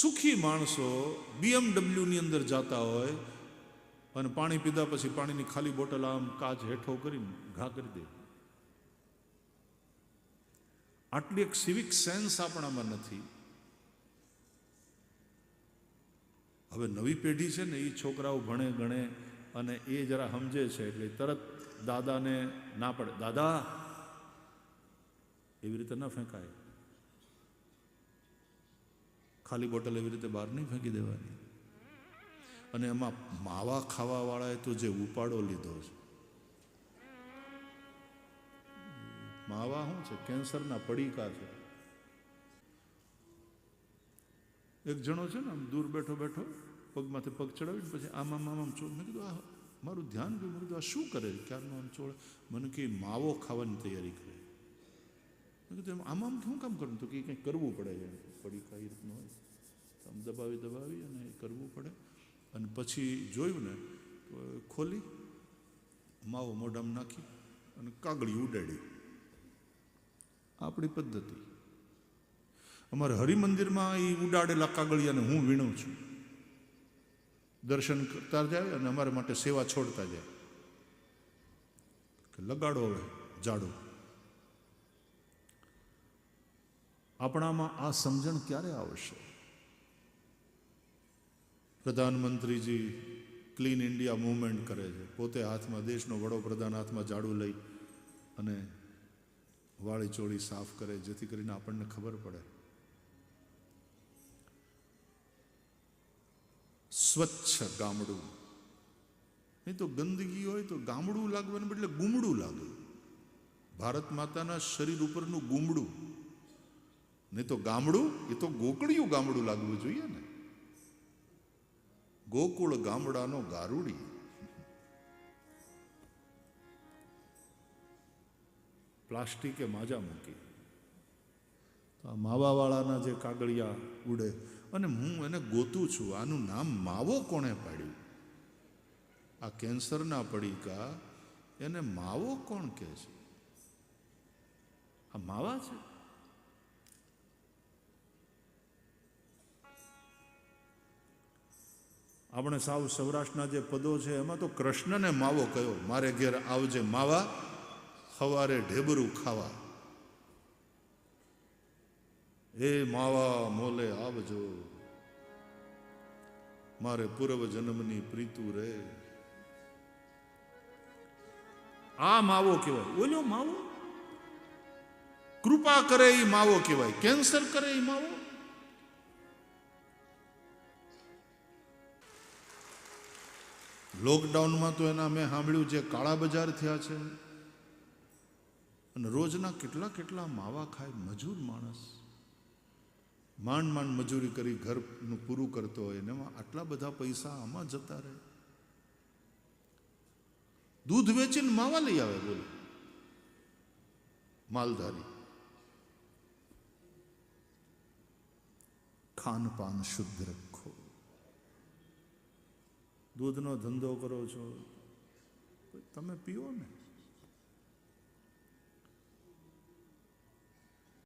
સુખી માણસો બીએમડબલ્યુની અંદર જતા હોય અને પાણી પીધા પછી પાણીની ખાલી બોટલ આમ કાચ હેઠો કરીને ઘા કરી દે. આટલી એક સિવિક સેન્સ આપણામાં નથી. હવે નવી પેઢી છે ને એ છોકરાઓ ભણે, ગણે અને એ જરા સમજે છે એટલે તરત દાદાને ના પડે. દાદા, એવી રીતે ન ફેંકાય. ખાલી બોટલ એવી રીતે બહાર નહીં ફેંકી દેવાની. અને એમાં માવા ખાવાવાળાએ તો જે ઉપાડો લીધો છે. માવા શું છે? કેન્સરના પડીકા છે. એક જણો છે ને આમ દૂર બેઠો બેઠો, પગમાંથી પગ ચડાવીને પછી આમ આમ આમ ચોળ મેં કીધું, આ મારું ધ્યાન ગયું. મેં કીધું, આ શું કરે ક્યારનું આમ ચોળે મને કે માવો ખાવાની તૈયારી કરે આમ આમ શું કામ કરવું? તો કે કંઈક કરવું પડે છે પડી કઈ રીતનું હોય. આમ દબાવી દબાવી અને એ કરવું પડે. અને પછી જોયું ને, તો ખોલી, માવો મોઢામાં નાખી અને કાગળી ઉડાડી. આપણી પદ્ધતિ. અમારે હરિમંદિરમાં એ ઉડાડેલા કાગળિયાને હું વીણું છું. દર્શન કરતા જાય અને અમારા માટે સેવા છોડતા જાય. લગાડો હવે, જાડો. આપણામાં આ સમજણ ક્યારે આવશે? પ્રધાનમંત્રીજી ક્લીન ઇન્ડિયા મૂવમેન્ટ કરે છે. પોતે હાથમાં, દેશનો વડોપ્રધાન હાથમાં ઝાડુ લઈ અને વાળી ચોળી સાફ કરે, જેથી કરીને આપણને ખબર પડે. સ્વચ્છ ગામડું. નહીં તો ગંદકી હોય તો ગામડું લાગવાને બદલે ગુમડું લાગે. ભારત માતાના શરીર ઉપરનું ગુમડું નહીં તો ગામડું, એ તો ગોકળિયું ગામડું લાગવું જોઈએ ને. ગોકુળ ગામડાનો ગારુડી. પ્લાસ્ટિકે માજા મૂકી. આ માવાવાળાના જે કાગળિયા ઉડે, અને હું એને ગોતું છું, આનું નામ માવો કોણે પાડ્યું? આ કેન્સરના પડીકા એને માવો કોણ કહે છે? આ માવા છે? આપણે સાવ સૌરાષ્ટ્રના જે પદો છે, એમાં તો કૃષ્ણને માવો કયો? મારે ઘેર આવજે માવા, સવારે ઢેબરું ખાવા. હે માવા મોલે આવજો. મારે પૂર્વ જન્મની પ્રીતુ રે. આ માવો કહેવાય. ઓલ્યો માવો? કૃપા કરે એ માવો કહેવાય. કેન્સર કરે એ માવો? લોકડાઉનમાં તો એના મેં સાંભળ્યું જે કાળા બજાર થયા છે. અને રોજના કેટલા કેટલા માવા ખાય મજૂર માણસ. માંડ માંડ મજૂરી કરી ઘરનું પૂરું કરતો હોય અને એમાં આટલા બધા પૈસા આમાં જતા રહે. દૂધ વેચીને માવા લઈ આવે બોલો. માલધારી. ખાનપાન શુદ્ધ રખો. દૂધનો ધંધો કરો છો. તમે પીઓ ને.